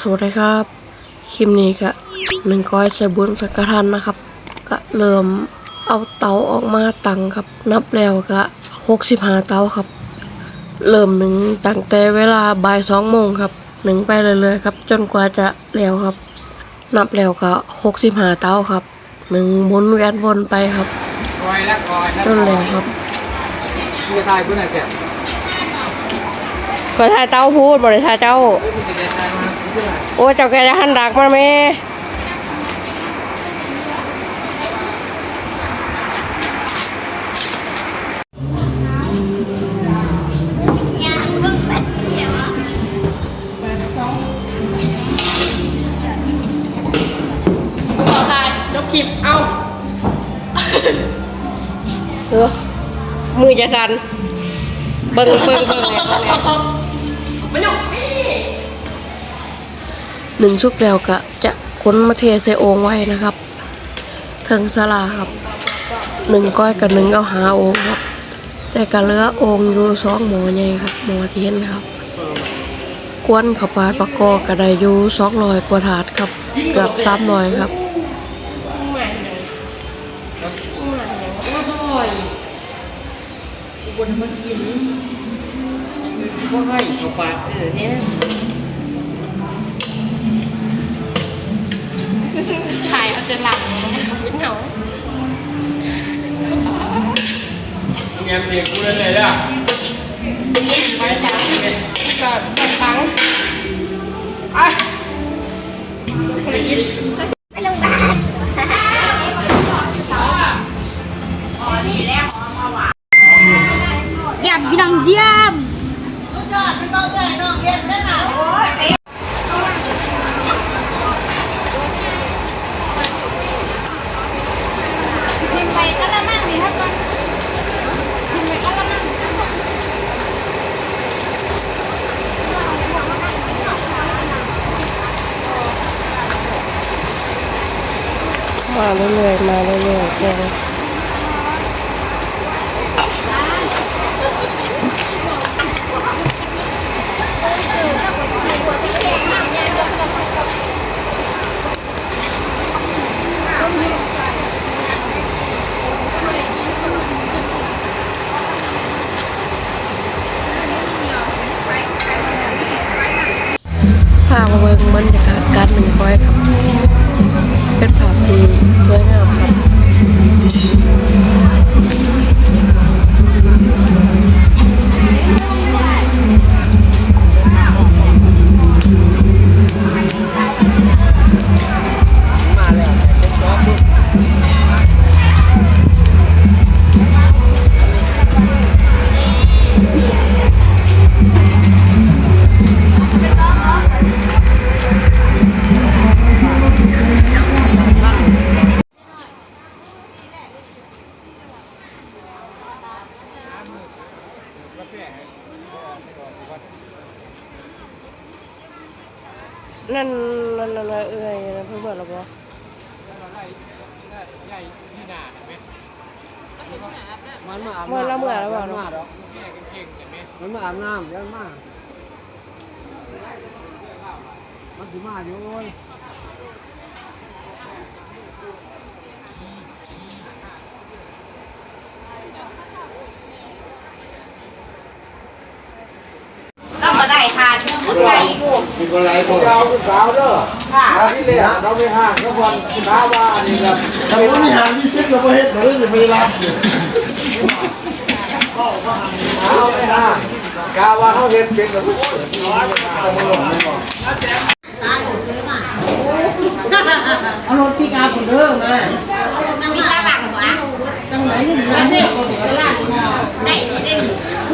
สวัสดีครับ คลิปนี้ก็หนึ่งก้อยใส่บุญสังกทันนะครับ ก็เริ่มเอาเตาออกมาตั้งครับ นับแล้วก็หกสิบห้าเตาครับ เริ่มหนึ่งตั้งแต่เวลาบ่ายสองโมงครับหนึ่งไปเรื่อยๆครับ จนกว่าจะแล้วครับ นับแล้วก็หกสิบห้าเตาครับหนึ่งหมุนเวียนวนไปครับคอยละคอยละจนแล้วครับ มึงจะตายกูไหนเสียก็ถ่ายเต้าพูดบริถ่ายเจ้าเฮ้ยมึงจะได้ตายมากูจะไหนโอ้เจ้าแกจะหันรักมาไหมต่อตายยกคลิปเอาเออมือจะสั่นเบิ่งเบิ่งเบิ่ง มันอยู่หนึ่งชุกแล้วก็จะค้นมาเทใส่โอ่งไว้นะครับเทิงสลาครับหนึ่งก้อยกับหนึ่งเอาหาโอ่งครับ แต่กะเหลือโอ่งอยู่สองหมอใหญ่ครับหมอที่เห็นครับกวนขับปาดปากกอกระไดอยู่สองร้อยกว่าถาดครับเกือบสามร้อยครับกูบนมันกิน พวกให้เขาปาดเออเนี่ยถ่ายเอาจะหลับยิ้มเหงามึงยังเด็กกูเลยเลยล่ะไปจ้าก็สตังค์ไปคนละกินเยี่ยมพี่น้อง เยี่ยมกินไปกะละมังนี่ครับก่อนกินไปกะละมังมาเรื่อยๆมาเรื่อยๆ แกงพามาเบิ่งบรรยากาศการหนึ่งก้อยครับ เป็นภาพที่สวยงามครับ นั่นนั่นนั่นนั่นเอ้ยนะเพื่อนบอกเราบอกมันมาอาบมันละเมื่อแล้วบอกมันเนาะมาดอกมันมาอาบน้ำยังมามันสิมาอยู่โอ้ย เราก็ได้ทานเรื่องคนไทย ลูกมีคนไรผมเอาเป็นสาวเด้อหาที่เลยเราไม่ห่างก็พอนท้าว่านี่ครับแต่ว่ามีหางที่ซิปเราไม่เห็นเราเลยไม่รับเอาไม่ห่างกาว่าเขาเห็นเป็นกับทุกคนร้อนจะมาลงไม่บอกเอารถพิกอัพผมเด้อมามีตาบังหัวจังไหนนี่นะเด็กเวลา ได้ได้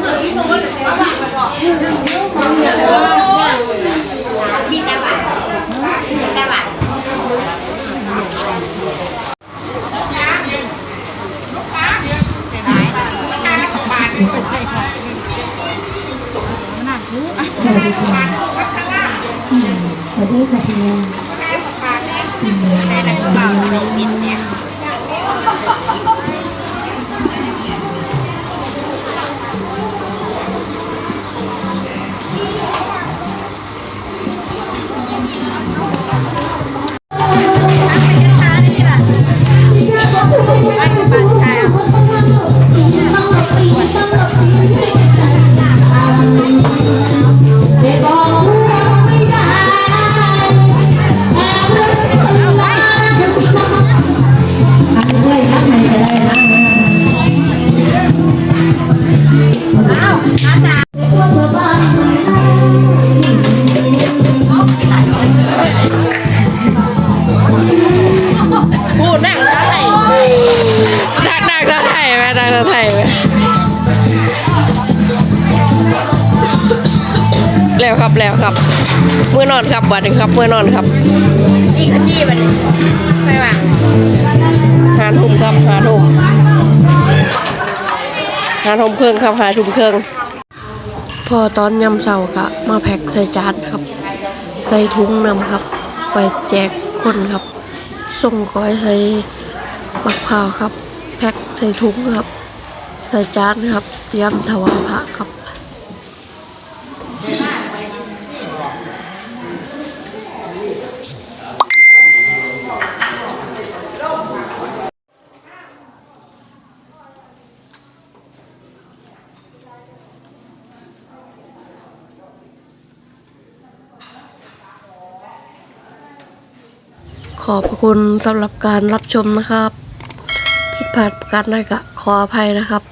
เมื่อกี้ผมก็เลยว่าบังไปบอก เนี่ยเออ มีตาบังมีตาบัง ได้แล้วก็เบาในมิ เมื่อนอนครับบัดนี้ครับ เมื่อนอนครับอีกคนดีบัดนี้ไปว่ะหาทุ่มครับหาทุ่มหาทุ่มเครื่องครับหาทุ่มเครื่องพอตอนยำเสาร์ก็มาแพ็คใส่จานครับ ใส่ถุงนำครับ ไปแจกคนครับ ส่งก้อยใส่มะพร้าวครับ แพ็คใส่ถุงครับ ใส่จานครับเตรียมถวายพระครับ ขอบคุณสำหรับการรับชมนะครับ ผิดพลาดประการใดก็ขออภัยนะครับ